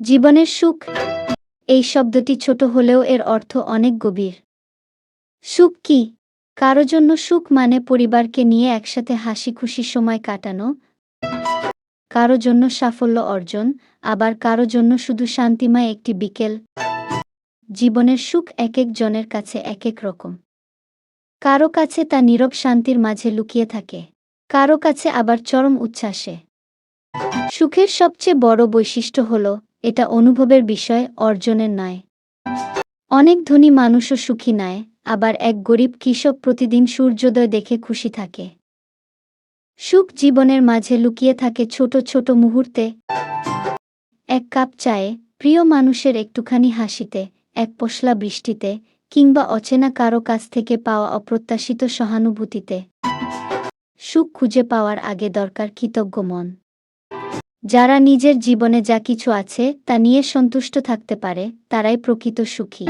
জীবনের সুখ। এই শব্দটি ছোট হলেও এর অর্থ অনেক গভীর। সুখ কি? কারও জন্য সুখ মানে পরিবারকে নিয়ে একসাথে হাসি খুশি সময় কাটানো। কারও জন্য সাফল্য অর্জন, আবার কারও জন্য শুধু শান্তিময় একটি বিকেল। জীবনের সুখ এক এক জনের কাছে এক এক রকম। কারও কাছে তা নীরব শান্তির মাঝে লুকিয়ে থাকে, কারও কাছে আবার চরম উচ্ছ্বাসে। সুখের সবচেয়ে বড় বৈশিষ্ট্য হল এটা অনুভবের বিষয়, অর্জনের নয় অনেক ধনী মানুষও সুখী নয় আবার এক গরিব কৃষক প্রতিদিন সূর্যোদয় দেখে খুশি থাকে। সুখ জীবনের মাঝে লুকিয়ে থাকে ছোট ছোট মুহূর্তে। এক কাপ চায়ে, প্রিয় মানুষের একটুখানি হাসিতে, এক পশলা বৃষ্টিতে, কিংবা অচেনা কারও কাছ থেকে পাওয়া অপ্রত্যাশিত সহানুভূতিতে। সুখ খুঁজে পাওয়ার আগে দরকার কৃতজ্ঞ মন। যারা নিজের জীবনে যা কিছু আছে তা নিয়ে সন্তুষ্ট থাকতে পারে তারাই প্রকৃত সুখী।